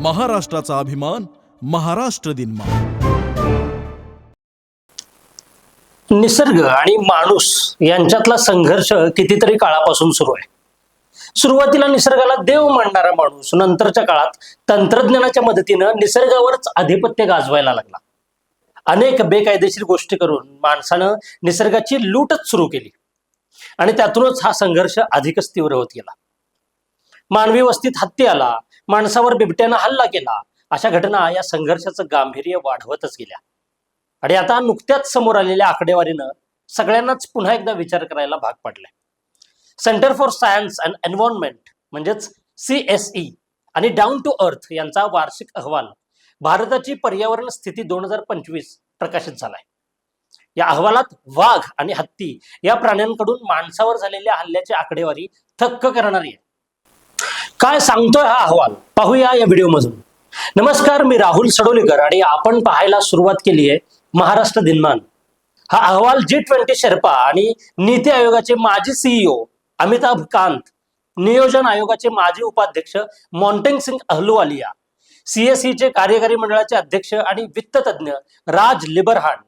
महाराष्ट्राचा अभिमान महाराष्ट्र दिन निसर्ग आणि माणूस यांच्यातला संघर्ष कितीतरी काळापासून सुरू आहे. सुरुवातीला निसर्गाला देव मानणारा माणूस नंतरच्या काळात तंत्रज्ञानाच्या मदतीनं निसर्गावरच आधिपत्य गाजवायला लागला. अनेक बेकायदेशीर गोष्टी करून माणसानं निसर्गाची लूटच सुरू केली. आणि त्यातूनच हा संघर्ष अधिकच तीव्र होत गेला. मानवी वस्तीत हत्ती आला माणसावर बिबट्यानं हल्ला केला. अशा घटना या संघर्षाचं गांभीर्य वाढवतच गेल्या. आणि आता नुकत्याच समोर आलेल्या आकडेवारीनं सगळ्यांनाच पुन्हा एकदा विचार करायला भाग पाडलाय. Centre for science and environment म्हणजेच सीएसई आणि डाऊन टू अर्थ यांचा वार्षिक अहवाल भारताची पर्यावरण स्थिती दोन हजार पंचवीस प्रकाशित झालाय. या अहवालात वाघ आणि हत्ती या प्राण्यांकडून माणसावर झालेल्या हल्ल्याची आकडेवारी थक्क करणारी आहे. काय सांगतोय हा अहवाल? पाहूया या व्हिडिओमधून. नमस्कार मी राहुल सडोलीकर आणि आपण पाहायला सुरुवात केली आहे महाराष्ट्र दिनमान. हा अहवाल जी ट्वेंटी शेर्पा आणि नीती आयोगाचे माजी सीईओ अमिताभ कांत नियोजन आयोगाचे माजी उपाध्यक्ष मॉन्टेंग सिंग अहलुवालिया सीएसईचे कार्यकारी मंडळाचे अध्यक्ष आणि वित्त तज्ज्ञ राज लिबरहान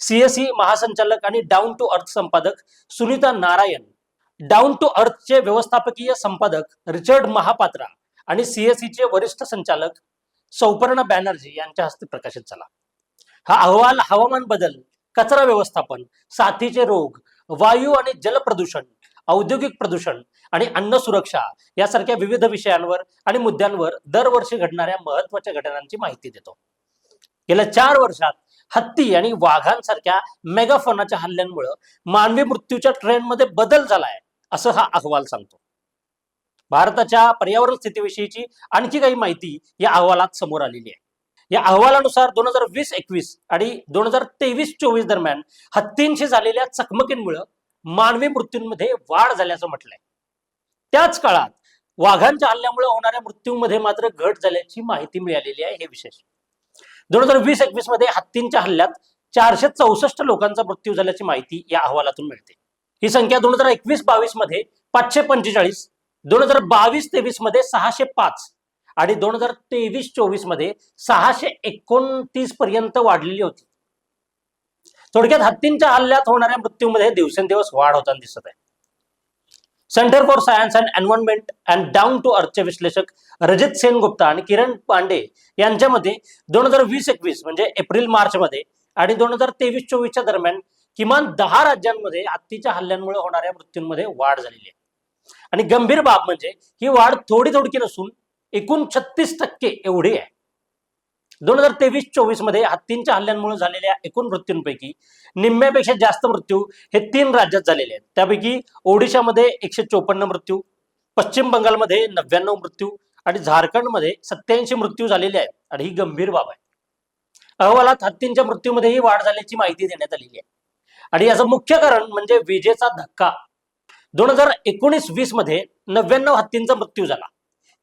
सीएसई महासंचालक आणि डाऊन टू अर्थ संपादक सुनीता नारायण डाऊन टू अर्थचे व्यवस्थापकीय संपादक रिचर्ड महापात्रा आणि सीएसईचे वरिष्ठ संचालक सौपर्ण बॅनर्जी यांच्या हस्ते प्रकाशित झाला. हा अहवाल हवामान बदल कचरा व्यवस्थापन साथीचे रोग वायू आणि जल प्रदूषण औद्योगिक प्रदूषण आणि अन्न सुरक्षा यासारख्या विविध विषयांवर आणि मुद्द्यांवर दरवर्षी घडणाऱ्या महत्त्वाच्या घटनांची माहिती देतो. गेल्या चार वर्षात हत्ती आणि वाघांसारख्या मेगाफोनाच्या हल्ल्यांमुळे मानवी मृत्यूच्या ट्रेंडमध्ये बदल झालाय. असं हा अहवाल सांगतो. भारताच्या पर्यावरण स्थितीविषयीची आणखी काही माहिती या अहवालात समोर आलेली आहे. या अहवालानुसार दोन हजार वीस एकवीस आणि दोन हजार तेवीस चोवीस दरम्यान हत्तींशी झालेल्या चकमकींमुळे मानवी मृत्यूंमध्ये वाढ झाल्याचं म्हटलंय. त्याच काळात वाघांच्या हल्ल्यामुळे होणाऱ्या मृत्यूमध्ये मात्र घट झाल्याची माहिती मिळालेली आहे हे विशेष. दोन हजार वीस एकवीसमध्ये हत्तींच्या हल्ल्यात चारशे चौसष्ट लोकांचा मृत्यू झाल्याची माहिती या अहवालातून मिळते. ही संख्या दोन हजार एकवीस बावीसमध्ये पाचशे पंचेचाळीस दोन हजार बावीस तेवीसमध्ये सहाशे पाच आणि दोन हजार तेवीस चोवीसमध्ये सहाशे एकोणतीस पर्यंत वाढलेली होती. थोडक्यात हत्तींच्या हल्ल्यात होणाऱ्या मृत्यूमध्ये दिवसेंदिवस वाढ होताना दिसत आहे. Centre for science and environment and down to अर्थचे विश्लेषक रजित सेन गुप्ता आणि किरण पांडे यांच्यामध्ये दोन हजार वीस एकवीस म्हणजे एप्रिल मार्च मध्ये आणि दोन हजार तेवीस चोवीसच्या दरम्यान किमान दहा राज्यांमध्ये हत्तीच्या हल्ल्यांमुळे होणाऱ्या मृत्यूंमध्ये वाढ झालेली आहे. आणि गंभीर बाब म्हणजे ही वाढ थोडी थोडकी नसून एकूण छत्तीस टक्के एवढी आहे. दोन हजार तेवीस चोवीसमध्ये हत्तींच्या हल्ल्यांमुळे झालेल्या एकूण मृत्यूंपैकी निम्म्यापेक्षा जास्त मृत्यू हे तीन राज्यात झालेले आहेत. त्यापैकी ओडिशामध्ये एकशे चोपन्न मृत्यू पश्चिम बंगालमध्ये नव्याण्णव मृत्यू आणि झारखंडमध्ये सत्याऐंशी मृत्यू झालेले आहेत. आणि ही गंभीर बाब आहे. अहवालात हत्तींच्या मृत्यूमध्येही वाढ झाल्याची माहिती देण्यात आलेली आहे. आणि याचं मुख्य कारण म्हणजे विजेचा धक्का. दोन हजार एकोणीस वीसमध्ये नव्याण्णव हत्तींचा मृत्यू झाला.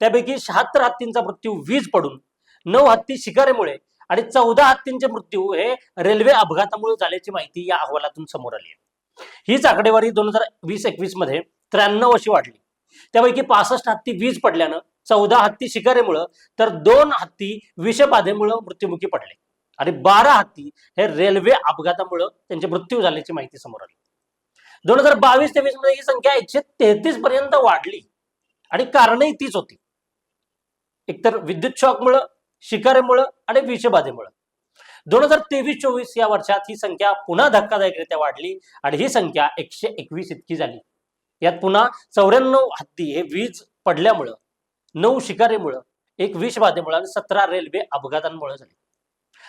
त्यापैकी शहात्तर हत्तींचा मृत्यू वीज पडून नऊ हत्ती शिकारीमुळे आणि चौदा हत्तींचे मृत्यू हे रेल्वे अपघातामुळे झाल्याची माहिती या अहवालातून समोर आली आहे. हीच आकडेवारी दोन हजार वीस एकवीसमध्ये त्र्याण्णव अशी वाढली. त्यापैकी पासष्ट हत्ती वीज पडल्यानं चौदा हत्ती शिकारीमुळं तर दोन हत्ती विषबाधेमुळं मृत्युमुखी पडले. आणि बारा हत्ती हे रेल्वे अपघातामुळं त्यांचे मृत्यू झाल्याची माहिती समोर आली. दोन हजार बावीस तेवीसमध्ये ही संख्या एकशे तेहतीस पर्यंत वाढली. आणि कारणही तीच होती. एकतर विद्युत शॉकमुळं शिकारीमुळं आणि विषबाधेमुळं. दोन हजार तेवीस चोवीस या वर्षात ही संख्या पुन्हा धक्कादायकरित्या वाढली आणि ही संख्या एकशे एकवीस इतकी झाली. यात पुन्हा चौऱ्याण्णव हत्ती हे वीज पडल्यामुळं नऊ शिकारीमुळं एक विषबाधेमुळं आणि सतरा रेल्वे अपघातांमुळे झाली.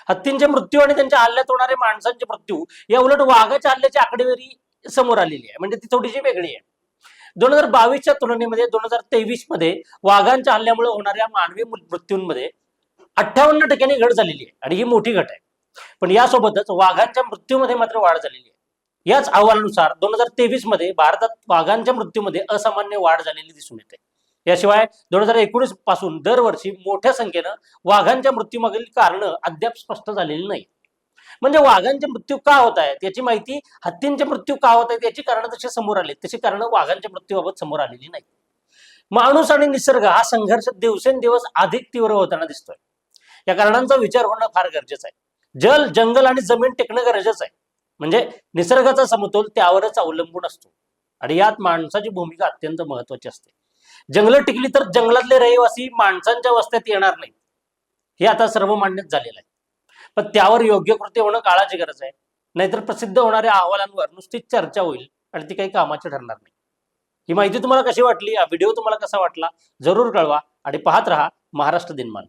हत्तींचे मृत्यू आणि त्यांच्या हल्ल्यात होणारे माणसांचे मृत्यू या उलट वाघाच्या हल्ल्याची आकडेवारी समोर आलेली आहे. म्हणजे ती थोडीशी वेगळी आहे. दोन हजार बावीसच्या तुलनेमध्ये दोन हजार तेवीसमध्ये वाघांच्या हल्ल्यामुळे होणाऱ्या मानवी मृत्यूंमध्ये अठ्ठावन्न टक्क्यांनी घट झालेली आहे. आणि ही मोठी घट आहे. पण यासोबतच वाघांच्या मृत्यूमध्ये मात्र वाढ झालेली आहे. याच अहवालानुसार दोन हजार तेवीसमध्ये भारतात वाघांच्या मृत्यूमध्ये असामान्य वाढ झालेली दिसून येते. याशिवाय दोन हजार एकोणीसपासून दरवर्षी मोठ्या संख्येनं वाघांच्या मृत्यूमागील कारण अद्याप स्पष्ट झालेली नाही. म्हणजे वाघांचे मृत्यू का होत आहेत याची माहिती हत्तींचे मृत्यू का होत आहेत याची कारण जशी समोर आली तशी कारण वाघांच्या मृत्यूबाबत समोर आलेली नाही माणूस आणि निसर्ग हा संघर्ष दिवसेंदिवस अधिक तीव्र होताना दिसतोय. या कारणांचा विचार होणं फार गरजेचं आहे. जल जंगल आणि जमीन टिकणं गरजेचं आहे. म्हणजे निसर्गाचा समतोल त्यावरच अवलंबून असतो. आणि यात माणसाची भूमिका अत्यंत महत्वाची असते. जंगलं टिकली तर जंगलातले रहिवासी माणसांच्या वस्त्यात येणार नाही. हे आता सर्वमान्यच झालेलं आहे. पण त्यावर योग्य कृती होणं काळाची गरज आहे. नाहीतर प्रसिद्ध होणाऱ्या अहवालांवर नुसतीच चर्चा होईल आणि ती काही कामाची ठरणार नाही. ही माहिती तुम्हाला कशी वाटली? हा व्हिडिओ तुम्हाला कसा वाटला? जरूर कळवा आणि पाहत राहा महाराष्ट्र दिनमान.